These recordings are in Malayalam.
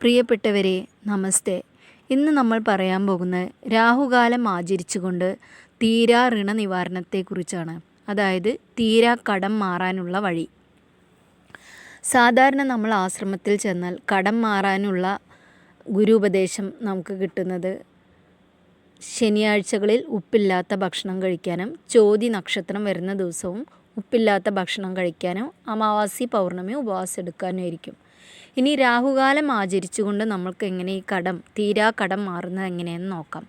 പ്രിയപ്പെട്ടവരെ നമസ്തേ. ഇന്ന് നമ്മൾ പറയാൻ പോകുന്നത് രാഹുകാലം ആചരിച്ചുകൊണ്ട് തീരാ ഋണ നിവാരണത്തെക്കുറിച്ചാണ് അതായത് തീരാ കടം മാറാനുള്ള വഴി. സാധാരണ നമ്മൾ ആശ്രമത്തിൽ ചെന്നാൽ കടം മാറാനുള്ള ഗുരുപദേശം നമുക്ക് കിട്ടുന്നത് ശനിയാഴ്ചകളിൽ ഉപ്പില്ലാത്ത ഭക്ഷണം കഴിക്കാനും ചോതി നക്ഷത്രം വരുന്ന ദിവസവും ഉപ്പില്ലാത്ത ഭക്ഷണം കഴിക്കാനും അമാവാസി പൗർണമി ഉപവാസം എടുക്കാനും ആയിരിക്കും. ഇനി രാഹുകാലം ആചരിച്ചുകൊണ്ട് നമ്മൾക്ക് എങ്ങനെ ഈ കടം തീരാ കടം മാറുന്നത് എങ്ങനെയെന്ന് നോക്കാം.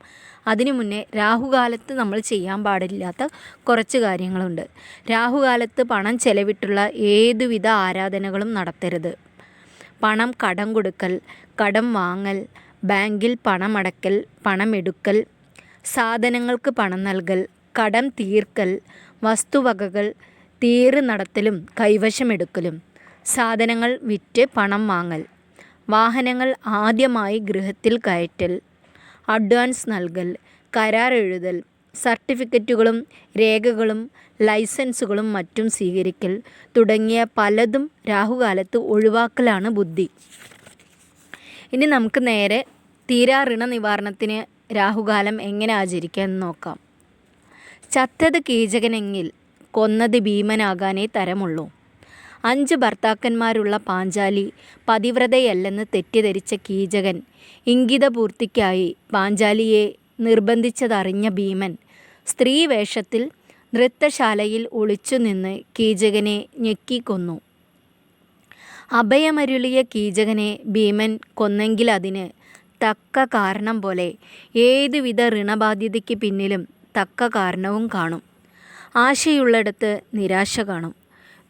അതിനു മുന്നേ രാഹുകാലത്ത് നമ്മൾ ചെയ്യാൻ പാടില്ലാത്ത കുറച്ച് കാര്യങ്ങളുണ്ട്. രാഹുകാലത്ത് പണം ചെലവിട്ടുള്ള ഏതുവിധ ആരാധനകളും നടത്തരുത്. പണം കടം കൊടുക്കൽ കടം വാങ്ങൽ ബാങ്കിൽ പണമടക്കൽ പണമെടുക്കൽ സാധനങ്ങൾക്ക് പണം നൽകൽ കടം തീർക്കൽ വസ്തുവകകൾ തീറ് നടത്തലും കൈവശമെടുക്കലും സാധനങ്ങൾ വിറ്റ് പണം വാങ്ങൽ. വാഹനങ്ങൾ ആദ്യമായി ഗൃഹത്തിൽ കയറ്റൽ. അഡ്വാൻസ് നൽകൽ. കരാർ എഴുതൽ. സർട്ടിഫിക്കറ്റുകളും രേഖകളും ലൈസൻസുകളും മറ്റും സ്വീകരിക്കൽ തുടങ്ങിയ പലതും രാഹുകാലത്ത് ഒഴിവാക്കലാണ് ബുദ്ധി. ഇനി നമുക്ക് നേരെ തീരാ ഋണ നിവാരണത്തിന് രാഹുകാലം എങ്ങനെ ആചരിക്കാമെന്ന് നോക്കാം. ചത്തത് കീചകനെങ്കിൽ കൊന്നത് ഭീമനാകാനേ തരമുള്ളൂ. അഞ്ച് ഭർത്താക്കന്മാരുള്ള പാഞ്ചാലി പതിവ്രതയല്ലെന്ന് തെറ്റിദ്ധരിച്ച കീചകൻ ഇംഗിതപൂർത്തിക്കായി പാഞ്ചാലിയെ നിർബന്ധിച്ചതറിഞ്ഞ ഭീമൻ സ്ത്രീവേഷത്തിൽ നൃത്തശാലയിൽ ഒളിച്ചുനിന്ന് കീചകനെ ഞെക്കിക്കൊന്നു. അഭയമരുളിയ കീചകനെ ഭീമൻ കൊന്നെങ്കിലതിന് തക്ക കാരണം പോലെ ഏതുവിധ ഋണബാധ്യതയ്ക്ക് പിന്നിലും തക്ക കാരണവും കാണും. ആശയുള്ളിടത്ത് നിരാശ കാണും.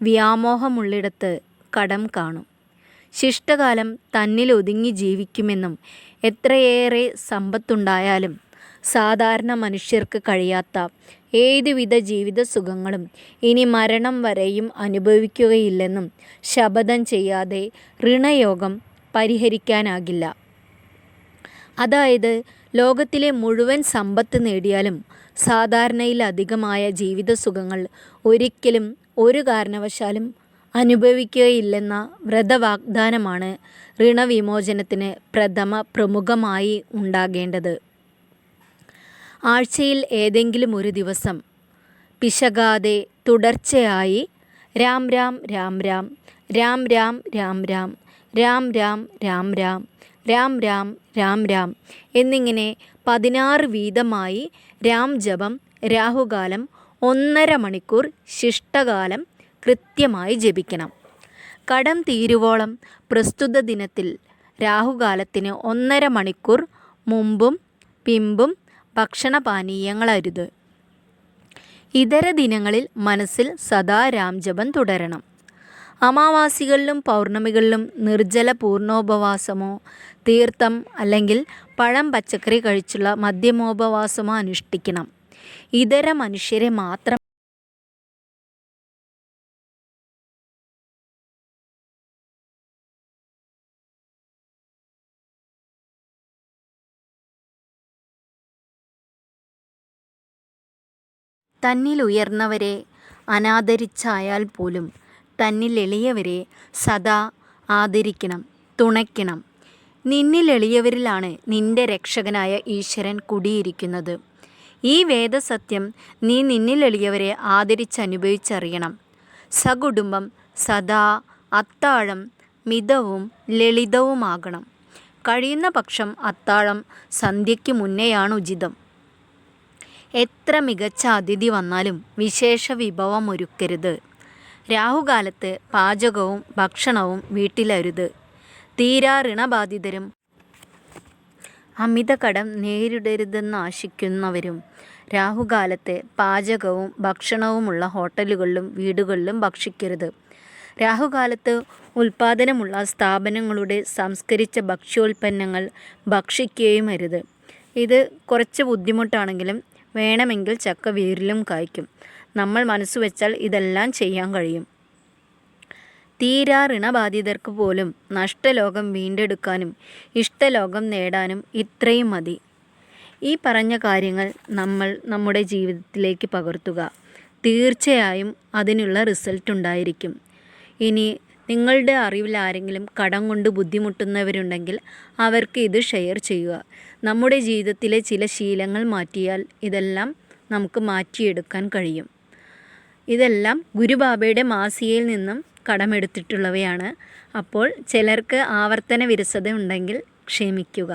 വ്യാമോഹമുള്ളിടത്ത് കടം കാണും. ശിഷ്ടകാലം തന്നിൽ ഒതുങ്ങി ജീവിക്കുമെന്നും എത്രയേറെ സമ്പത്തുണ്ടായാലും സാധാരണ മനുഷ്യർക്ക് കഴിയാത്ത ഏതുവിധ ജീവിത സുഖങ്ങളും ഇനി മരണം വരെയും അനുഭവിക്കുകയില്ലെന്നും ശപഥം ചെയ്യാതെ ഋണയോഗം പരിഹരിക്കാനാകില്ല. അതായത് ലോകത്തിലെ മുഴുവൻ സമ്പത്ത് നേടിയാലും സാധാരണയിലധികമായ ജീവിത സുഖങ്ങൾ ഒരിക്കലും ഒരു കാരണവശാലും അനുഭവിക്കുകയില്ലെന്ന വ്രതവാഗ്ദാനമാണ് ഋണവിമോചനത്തിന് പ്രഥമ പ്രമുഖമായി ഉണ്ടാകേണ്ടത്. ആഴ്ചയിൽ ഏതെങ്കിലും ഒരു ദിവസം പിശകാതെ തുടർച്ചയായി രാം രാം രാം രാം രാം രാം രാം രാം രാം രാം രാം രാം രാം രാം രാം രാം എന്നിങ്ങനെ പതിനാറ് വീതമായി രാം ജപം രാഹുകാലം ഒന്നര മണിക്കൂർ ശിഷ്ടകാലം കൃത്യമായി ജപിക്കണം. കടം തീരുവോളം പ്രസ്തുത ദിനത്തിൽ രാഹുകാലത്തിന് ഒന്നര മണിക്കൂർ മുമ്പും പിമ്പും ഭക്ഷണപാനീയങ്ങൾ അരുത് ഇതര ദിനങ്ങളിൽ മനസ്സിൽ സദാ രാംജപം തുടരണം. അമാവാസികളിലും പൗർണമികളിലും നിർജല പൂർണോപവാസമോ തീർത്ഥം അല്ലെങ്കിൽ പഴം പച്ചക്കറി കഴിച്ചുള്ള മധ്യമോപവാസമോ അനുഷ്ഠിക്കണം. ഇതര മനുഷ്യരെ മാത്രം തന്നിൽ ഉയർന്നവരെ അനാദരിച്ചായാൽ പോലും തന്നിൽ എളിയവരെ സദാ ആദരിക്കണം തുണയ്ക്കണം. നിന്നിൽ എളിയവരിലാണ് നിന്റെ രക്ഷകനായ ഈശ്വരൻ കുടിയിരിക്കുന്നത്. ഈ വേദസത്യം നീ നിന്നിലെളിയവരെ ആദരിച്ചനുഭവിച്ചറിയണം. സകുടുംബം സദാ അത്താഴം മിതവും ലളിതവുമാകണം. കഴിയുന്ന പക്ഷം അത്താഴം സന്ധ്യയ്ക്ക് മുന്നെയാണ് ഉചിതം എത്ര മികച്ച അതിഥി വന്നാലും വിശേഷ വിഭവം ഒരുക്കരുത് രാഹുകാലത്ത് പാചകവും ഭക്ഷണവും വീട്ടിലരുത്. തീരാ ഋണബാധിതരും അമിത കടം നേരിടരുതെന്ന് ആശിക്കുന്നവരും രാഹുകാലത്തെ പാചകവും ഭക്ഷണവുമുള്ള ഹോട്ടലുകളിലും വീടുകളിലും ഭക്ഷിക്കരുത്. രാഹുകാലത്ത് ഉൽപാദനമുള്ള സ്ഥാപനങ്ങളുടെ സംസ്കരിച്ച ഭക്ഷ്യോൽപ്പന്നങ്ങൾ ഭക്ഷിക്കുകയും അരുത് ഇത് കുറച്ച് ബുദ്ധിമുട്ടാണെങ്കിലും വേണമെങ്കിൽ ചക്ക വേരിലും കായ്ക്കും. നമ്മൾ മനസ്സുവെച്ചാൽ ഇതെല്ലാം ചെയ്യാൻ കഴിയും. തീരാ ഋണബാധിതർക്ക് പോലും നഷ്ടലോകം വീണ്ടെടുക്കാനും ഇഷ്ടലോകം നേടാനും ഇത്രയും മതി. ഈ പറഞ്ഞ കാര്യങ്ങൾ നമ്മൾ നമ്മുടെ ജീവിതത്തിലേക്ക് പകർത്തുക. തീർച്ചയായും അതിനുള്ള റിസൾട്ട് ഉണ്ടായിരിക്കും. ഇനി നിങ്ങളുടെ അറിവിൽ ആരെങ്കിലും കടം കൊണ്ട് ബുദ്ധിമുട്ടുന്നവരുണ്ടെങ്കിൽ അവർക്ക് ഇത് ഷെയർ ചെയ്യുക. നമ്മുടെ ജീവിതത്തിലെ ചില ശീലങ്ങൾ മാറ്റിയാൽ ഇതെല്ലാം നമുക്ക് മാറ്റിയെടുക്കാൻ കഴിയും. ഇതെല്ലാം ഗുരുബാബയുടെ മാസികയിൽ നിന്നും കടമെടുത്തിട്ടുള്ളവയാണ്. അപ്പോൾ ചിലർക്ക് ആവർത്തന വിരസത ഉണ്ടെങ്കിൽ ക്ഷമിക്കുക.